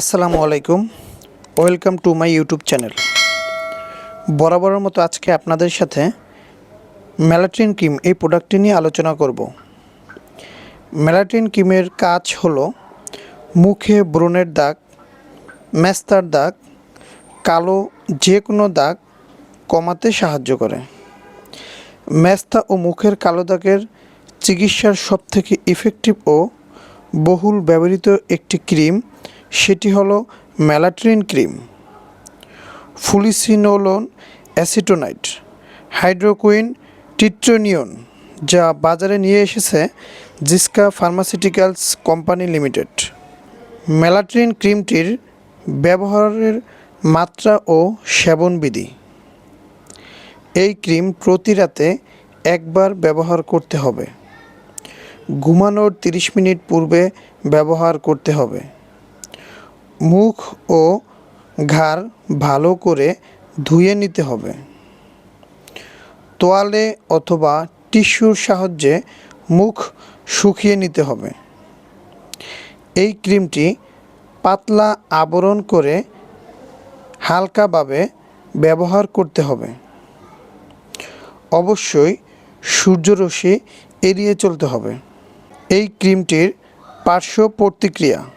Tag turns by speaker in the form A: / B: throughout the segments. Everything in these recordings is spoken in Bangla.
A: আসসালামু আলাইকুম। Welcome to my YouTube channel. বরাবরের মতো আজকে আপনাদের সাথে ম্যালাট্রিন ক্রিম এই প্রোডাক্টটি নিয়ে আলোচনা করব। ম্যালাট্রিন ক্রিমের কাজ হলো মুখে ব্রণের দাগ ম্যাস্তার দাগ, কালো যে কোনো দাগ কমাতে সাহায্য করে। মেস্তা ও মুখের কালো দাগের চিকিৎসার সবথেকে ইফেক্টিভ ও বহুল ব্যবহৃত একটি ক্রিম সেটি হলো ম্যালাট্রিন ক্রিম, ফুলিসিনোলোন অ্যাসিটোনাইট, হাইড্রোকুইন টিট্রোনিয়ন, যা বাজারে নিয়ে এসেছে Jisca pharmaceuticals company limited. Malatrin ক্রিমটির ব্যবহারের মাত্রা ও সেবনবিধি। এই ক্রিম প্রতি রাতে একবার ব্যবহার করতে হবে। ঘুমানোর 30 মিনিট পূর্বে ব্যবহার করতে হবে। মুখ ও ঘাড় ভালো করে ধুয়ে নিতে হবে। তোয়ালে অথবা টিস্যুর সাহায্যে মুখ শুকিয়ে নিতে হবে। এই ক্রিমটি পাতলা আবরণ করে হালকাভাবে ব্যবহার করতে হবে। অবশ্যই সূর্যরশ্মি এড়িয়ে চলতে হবে। এই ক্রিমটির পার্শ্ব প্রতিক্রিয়া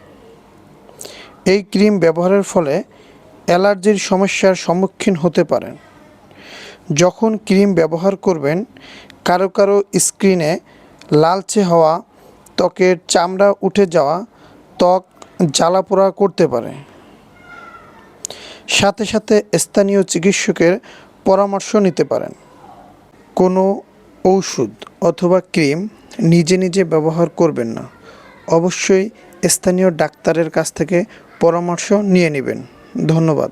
A: এই ক্রিম ব্যবহারের ফলে অ্যালার্জির সমস্যার সম্মুখীন হতে পারেন। যখন ক্রিম ব্যবহার করবেন, কারও কারও স্ক্রিনে লালচে হওয়া, ত্বকের চামড়া উঠে যাওয়া, ত্বক জ্বালাপোড়া করতে পারে। সাথে সাথে স্থানীয় চিকিৎসকের পরামর্শ নিতে পারেন। কোনো ঔষধ অথবা ক্রিম নিজে নিজে ব্যবহার করবেন না। অবশ্যই স্থানীয় ডাক্তারের কাছ থেকে পরামর্শ নিয়ে নেবেন। ধন্যবাদ।